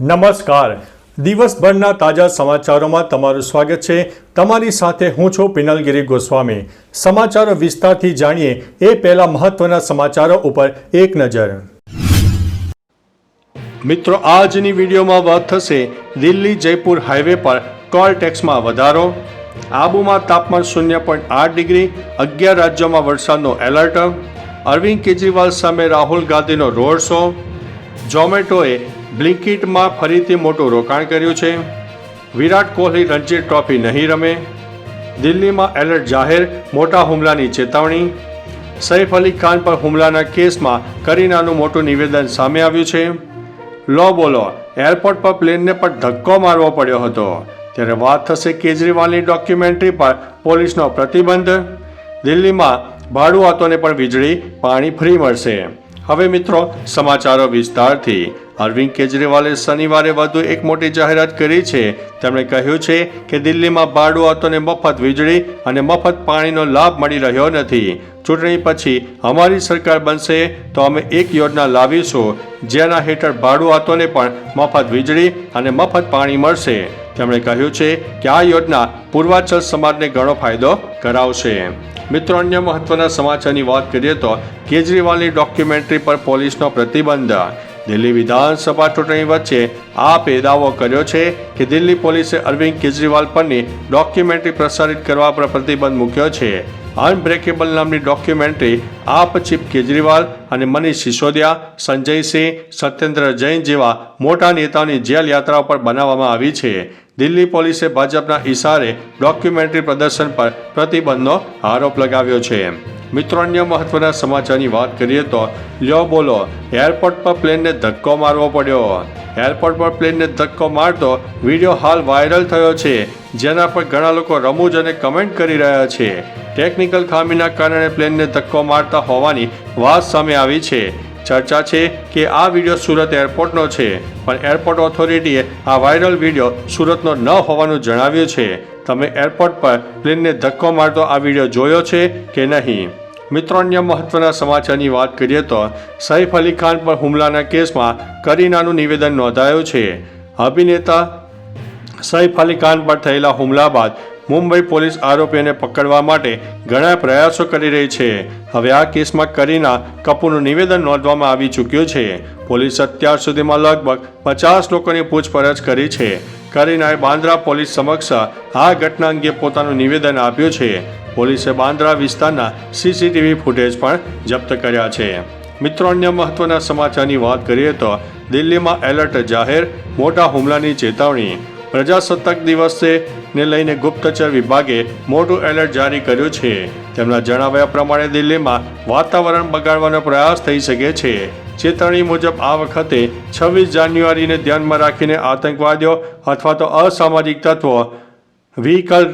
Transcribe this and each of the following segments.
નમસ્કાર. દિવસભરના તાજા સમાચારોમાં તમારું સ્વાગત છે. તમારી સાથે હું છું પિનલગીરી ગોસ્વામી. સમાચારો વિસ્તારથી જાણીએ એ પહેલા મહત્વના સમાચારો ઉપર એક નજર. મિત્રો, આજની વિડીયોમાં વાત થશે દિલ્હી જયપુર હાઈવે પર કોલ ટેક્સમાં વધારો. આબુમાં તાપમાન શૂન્ય પોઈન્ટ આઠ ડિગ્રી, અગિયાર રાજ્યોમાં વરસાદનો એલર્ટ. અરવિંદ કેજરીવાલ સામે રાહુલ ગાંધીનો રોડ શો. ઝોમેટોએ બ્લિંકિટમાં ફરીથી મોટું રોકાણ કર્યું છે. વિરાટ કોહલી રણજી ટ્રોફી નહીં રમે. દિલ્હીમાં એલર્ટ જાહેર, મોટા હુમલાની ચેતવણી. સૈફ અલી ખાન પર હુમલાના કેસમાં કરીનાનું મોટું નિવેદન સામે આવ્યું છે. લો બોલો, એરપોર્ટ પર પ્લેનને પણ ધક્કો મારવો પડ્યો હતો. ત્યારે વાત થશે કેજરીવાલની ડોક્યુમેન્ટરી પર પોલીસનો પ્રતિબંધ. દિલ્હીમાં ભાડુઆતોને પણ વીજળી, પાણી ફ્રી મળશે. હવે મિત્રો, સમાચારો વિસ્તારથી. અરવિંદ કેજરીવાલે શનિવારે વધુ એક મોટી જાહેરાત કરી છે. તેમણે કહ્યું છે કે દિલ્હીમાં ભાડુઆતોને મફત વીજળી અને મફત પાણીનો લાભ મળી રહ્યો નથી. ચૂંટણી પછી અમારી સરકાર બનશે તો અમે એક યોજના લાવીશું, જેના હેઠળ ભાડુઆતોને પણ મફત વીજળી અને મફત પાણી મળશે. તેમણે કહ્યું છે કે આ યોજના પૂર્વાચલ સમાજને ઘણો ફાયદો કરાવશે. મિત્રો, અન્ય મહત્વના સમાચારની વાત કરીએ તો કેજરીવાલની ડોક્યુમેન્ટરી પર પોલીસનો પ્રતિબંધ. દિલ્હી વિધાનસભા ચૂંટણી વચ્ચે આપે દાવો કર્યો છે કે દિલ્હી પોલીસે અરવિંદ કેજરીવાલ પરની ડોક્યુમેન્ટરી પ્રસારિત કરવા પર પ્રતિબંધ મૂક્યો છે. અનબ્રેકેબલ નામની ડોક્યુમેન્ટરી આપ ચીફ કેજરીવાલ અને મનીષ સિસોદિયા, સંજય સિંહ, સત્યેન્દ્ર જૈન જેવા મોટા નેતાઓની જેલ યાત્રા પર બનાવવામાં આવી છે. દિલ્હી પોલીસે ભાજપના ઇશારે ડોક્યુમેન્ટરી પ્રદર્શન પર પ્રતિબંધનો આરોપ લગાવ્યો છે. મિત્રો, અન્ય મહત્વના સમાચારની વાત કરીએ તો લ્યો બોલો, એરપોર્ટ પર પ્લેનને ધક્કો મારવો પડ્યો. એરપોર્ટ પર પ્લેનને ધક્કો મારતો વીડિયો હાલ વાયરલ થયો છે. જેના પર ઘણા લોકો રમૂજ અને કમેન્ટ કરી રહ્યા છે. ટેકનિકલ ખામીના કારણે પ્લેનને ધક્કો મારતા હોવાની વાત સામે આવી છે. ચર્ચા છે કે આ વીડિયો સુરત એરપોર્ટનો છે, પણ એરપોર્ટ ઓથોરિટીએ આ વાયરલ વીડિયો સુરતનો ન હોવાનું જણાવ્યું છે. તમે એરપોર્ટ પર પ્લેનને ધક્કો મારતો આ વીડિયો જોયો છે કે નહીં? મિત્રો, અન્ય મહત્વના સમાચારની વાત કરીએ તો સૈફ અલી ખાન પર હુમલાના કેસમાં કરીનાનું નિવેદન નોંધાયું છે. અભિનેતા સૈફ અલી ખાન પર થયેલા હુમલા બાદ મુંબઈ પોલીસ આરોપીઓને પકડવા માટે ઘણા પ્રયાસો કરી રહી છે. હવે આ કેસમાં કરીના કપૂરનું નિવેદન નોંધવામાં આવી ચૂક્યું છે. પોલીસ અત્યાર સુધીમાં લગભગ પચાસ લોકોની પૂછપરછ કરી છે. કરીનાએ બાંદ્રા પોલીસ સમક્ષ આ ઘટના અંગે પોતાનું નિવેદન આપ્યું છે. પોલીસે બાંદ્રા વિસ્તારના સીસીટીવી ફૂટેજ પણ જપ્ત કર્યા છે. મિત્રો, અન્ય મહત્વના સમાચારની વાત કરીએ તો દિલ્હીમાં એલર્ટ જાહેર, મોટા હુમલાની ચેતવણી. પ્રજાસત્તાક દિવસે ને લઈને ગુપ્તચર વિભાગે મોટું એલર્ટ જારી કર્યું છે. તેમના જણાવ્યા પ્રમાણે દિલ્હીમાં વાતાવરણ બગાડવાનો પ્રયાસ થઈ શકે છે. ચેતવણી મુજબ આ વખતે છવ્વીસ જાન્યુઆરીને ધ્યાનમાં રાખીને આતંકવાદીઓ અથવા તો અસામાજિક તત્વો વ્હીકલ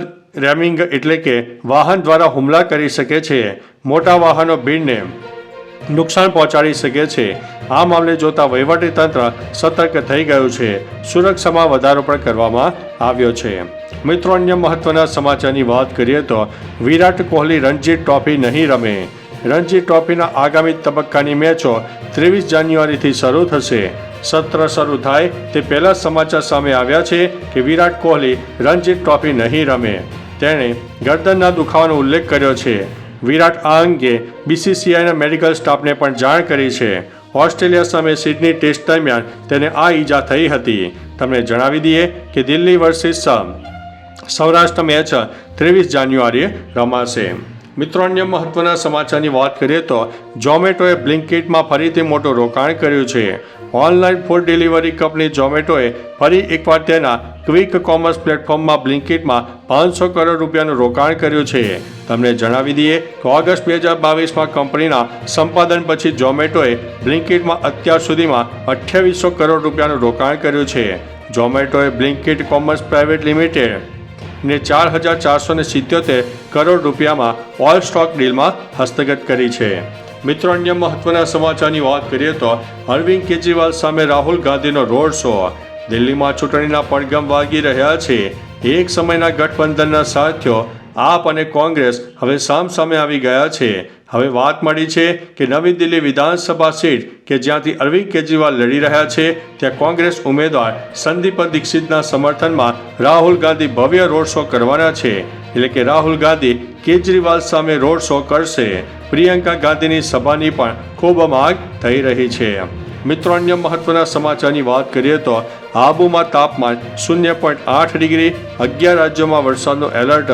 રેમિંગ એટલે કે વાહન દ્વારા હુમલા કરી શકે છે. મોટા વાહનો ભીડને નુકસાન પહોંચાડી શકે છે. આ મામલે જોતા વહીવટીતંત્ર સતર્ક થઈ ગયું છે. સુરક્ષામાં વધારો પણ કરવામાં આવ્યો છે. મિત્રો, અન્ય મહત્વના સમાચારની વાત કરીએ તો વિરાટ કોહલી રણજી ટ્રોફી નહીં રમે. રણજી ટ્રોફીના આગામી તબક્કાની મેચો ત્રેવીસ જાન્યુઆરીથી શરૂ થશે. સત્ર શરૂ થાય તે પહેલા સમાચાર સામે આવ્યા છે કે વિરાટ કોહલી રણજી ટ્રોફી નહીં રમે. તેણે ગરદનના દુખાવાનો ઉલ્લેખ કર્યો છે. વિરાટ આ અંગે બીસીસીઆઈના મેડિકલ સ્ટાફને પણ જાણ કરી છે. ઓસ્ટ્રેલિયા સામે સિડની ટેસ્ટ દરમિયાન તેને આ ઈજા થઈ હતી. તમને જણાવી દઈએ કે દિલ્હી વર્સિસ સૌરાષ્ટ્ર મેચ ત્રેવીસ જાન્યુઆરીએ રમાશે. મિત્રો, અન્ય મહત્વના સમાચારની વાત કરીએ તો ઝોમેટોએ બ્લિંકિટમાં ફરીથી મોટું રોકાણ કર્યું છે. ઓનલાઈન ફૂડ ડિલિવરી કંપની ઝોમેટોએ ફરી એકવાર તેના ક્વિક કોમર્સ પ્લેટફોર્મમાં બ્લિંકિટમાં પાંચસો કરોડ રૂપિયાનું રોકાણ કર્યું છે. તમને જણાવી દઈએ કે ઓગસ્ટ બે હજાર બાવીસમાં કંપનીના સંપાદન પછી ઝોમેટોએ બ્લિંકિટમાં અત્યાર સુધીમાં અઠ્યાવીસો કરોડ રૂપિયાનું રોકાણ કર્યું છે. ઝોમેટોએ બ્લિંકિટ કોમર્સ પ્રાઇવેટ લિમિટેડ ને ચાર હજાર ચારસો સિત્યોતેર કરોડ રૂપિયામાં ઓલ સ્ટોક ડીલમાં હસ્તગત કરી છે. મિત્રો અન્ય મહત્વના સમાચારની વાત કરીએ તો અરવિંદ કેજરીવાલ સામે રાહુલ ગાંધીનો રોડ શો. દિલ્હીમાં ચૂંટણીના પડગમ વાગી રહ્યા છે. એક સમયના ગઠબંધનના સાથીઓ, આપ અને કોંગ્રેસ હવે સામસામે આવી ગયા છે. હવે વાત મળી છે કે નવી દિલ્હી વિધાનસભા સીટ કે જ્યાંથી અરવિંદ કેજરીવાલ લડી રહ્યા છે, ત્યાં કોંગ્રેસ ઉમેદવાર સંદીપ દીક્ષિતના સમર્થનમાં રાહુલ ગાંધી ભવ્ય રોડ શો કરવાના છે. એટલે કે રાહુલ ગાંધી કેજરીવાલ સામે રોડ શો કરશે. પ્રિયંકા ગાંધીની સભાની પણ ખૂબ માગ થઈ રહી છે. મિત્રો અન્ય મહત્વના સમાચારની વાત કરીએ તો આબુમાં તાપમાન શૂન્ય પોઈન્ટ આઠ ડિગ્રી, અગિયાર રાજ્યોમાં વરસાદનો એલર્ટ.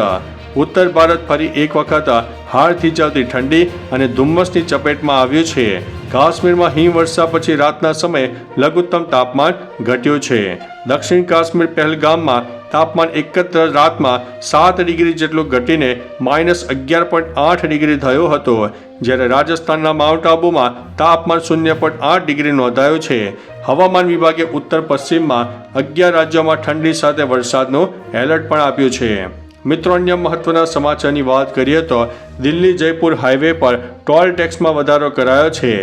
ઉત્તર ભારત ફરી એક વખત હાડ થીજાવતી ઠંડી અને ધુમ્મસની ચપેટમાં આવ્યું છે. કાશ્મીરમાં હિમવર્ષા પછી રાતના સમયે લઘુત્તમ તાપમાન ઘટ્યું છે. દક્ષિણ કાશ્મીર પહેલગામમાં તાપમાન એકત્ર રાતમાં સાત ડિગ્રી જેટલું ઘટીને માઇનસ અગિયાર પોઈન્ટ આઠ ડિગ્રી થયો હતો. જ્યારે રાજસ્થાનના માઉન્ટ આબુમાં તાપમાન શૂન્ય પોઈન્ટ આઠ ડિગ્રી નોંધાયું છે. હવામાન વિભાગે ઉત્તર પશ્ચિમમાં અગિયાર રાજ્યોમાં ઠંડી સાથે વરસાદનું એલર્ટ પણ આપ્યું છે. મિત્રો, અન્ય મહત્વના સમાચારની વાત કરીએ તો દિલ્હી જયપુર હાઈવે પર ટોલ ટેક્સમાં વધારો કરાયો છે.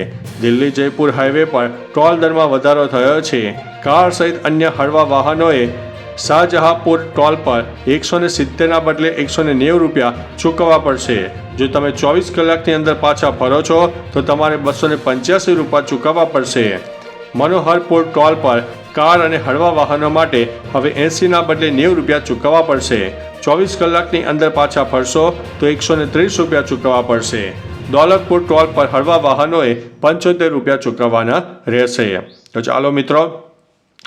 દિલ્હી જયપુર હાઈવે પર ટોલ દરમાં વધારો થયો છે. કાર સહિત અન્ય હળવા વાહનોએ શાહજહાંપુર ટોલ પર એકસો ને સિત્તેરના બદલે એકસો ને નેવું રૂપિયા ચૂકવવા પડશે. જો તમે ચોવીસ કલાકની અંદર પાછા ફરો છો, તો તમારે બસો ને પંચ્યાસી રૂપિયા ચૂકવવા પડશે. મનોહરપુર ટોલ પર કાર અને હળવા વાહનો માટે હવે એંસીના બદલે નેવું રૂપિયા ચૂકવવા પડશે. ચોવીસ કલાકની અંદર પાછા ફરશો, તો એકસો ને ત્રીસ રૂપિયા ચૂકવવા પડશે. દોલતપુર ટોલ પર હળવા વાહનોએ પંચોતેર રૂપિયા ચૂકવવાના રહેશે. તો ચાલો મિત્રો